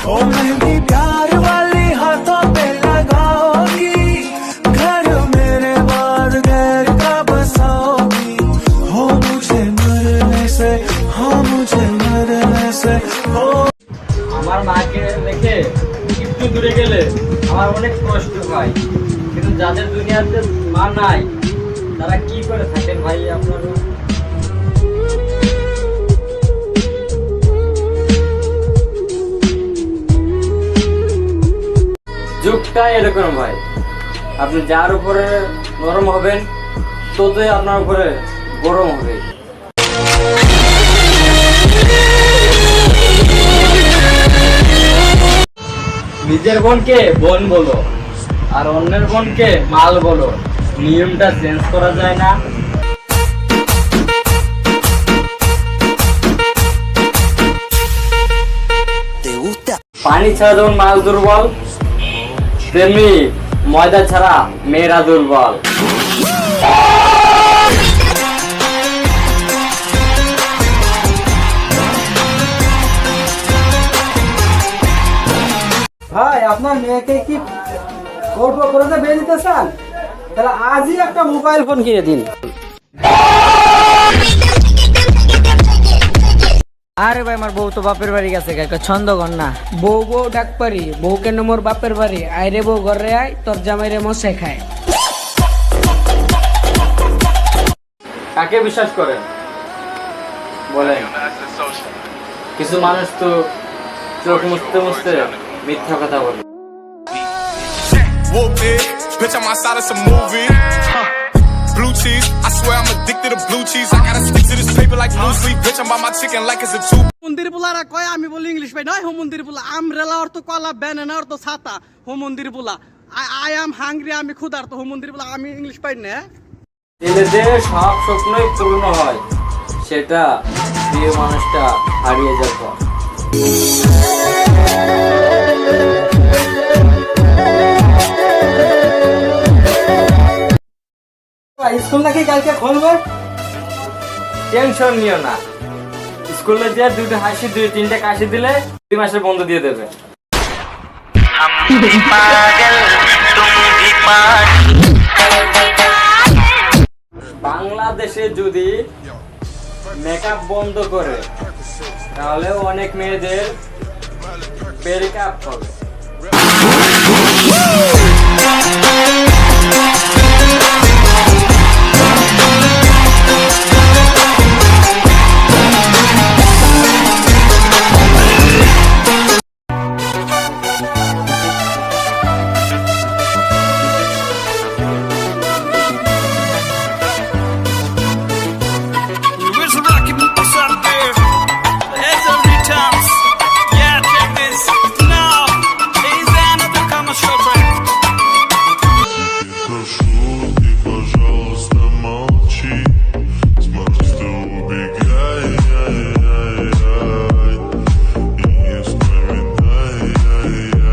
ओ मेरी प्यार वाली हाथों पे लगाओगी घर मेरे बाद गैर का बसाओगी हो मुझे मरने से हाँ मुझे मरने से हो আমার মাকে রেখে একটু দূরে গেলে আমার অনেক কষ্ট হয় কিন্তু যাদের দুনিয়াতে মা নাই তারা কি করে থাকেন ভাই আপনারা যুগটা এরকম ভাই। আপনি যার উপরে নরম হবেন ততই আপনার উপরে গরম হবে। নিজের বোনকে বোন বলো আর অন্যের বোনকে মাল বলো। নিয়মটা চেঞ্জ করা যায় না। পানি ছাড়া যেমন মাছ দুর্বল তেমনি ময়দা ছাড়া মেয়েরা দুর্বল। ভাই, আপনার মেয়েকে কি গল্প করে বেরিয়ে দিতে চান তাহলে আজই একটা মোবাইল ফোন কিনে দিন। আরে ভাই আমার বউ তো বাপের বাড়ি গেছে ছন্দ কর না। বউ বউ ডাক পারি বউ কেন মোর বাপের বাড়ি। আইরে বউ ঘরে আয় তোর জামাইরে মশাই খায়। কাকে বিশ্বাস করেন? বলেন। কিছু মানুষ তো চোখ মুছতে মুছতে মিথ্যা কথা বলে। Whoop it, bitch, I'm outside of some movie. Huh. Blue cheese, I swear I'm addicted to blue cheese. I gotta stick to this paper like blue sleep. Bitch, I'm by my chicken like it's a two. মন্দির পোলারা কয় আমি বলি English ভাই নয় হো মন্দির পোলা আমরেলা অর্থ কলা ব্যানানা অর্থ ছাতা হো মন্দির পোলা আই এম হাংরি আমি ক্ষুধার্ত হো মন্দির পোলা আমি ইংলিশ পাই না ছেলেদের সব স্বপ্নই পূর্ণ হয় সেটা প্রিয় মানুষটা হারিয়ে যাওয়ার স্কুল নাকি কালকে খুলবে? টেনশন নিও না। স্কুলে যে দুটো হাসি, দুই তিনটে কাশি দিলে দুই মাসের বন্ধ দিয়ে দেবে। বাংলাদেশে যদি মেকআপ বন্ধ করে, তাহলে অনেক মেয়েদের ব্রেকআপ হবে।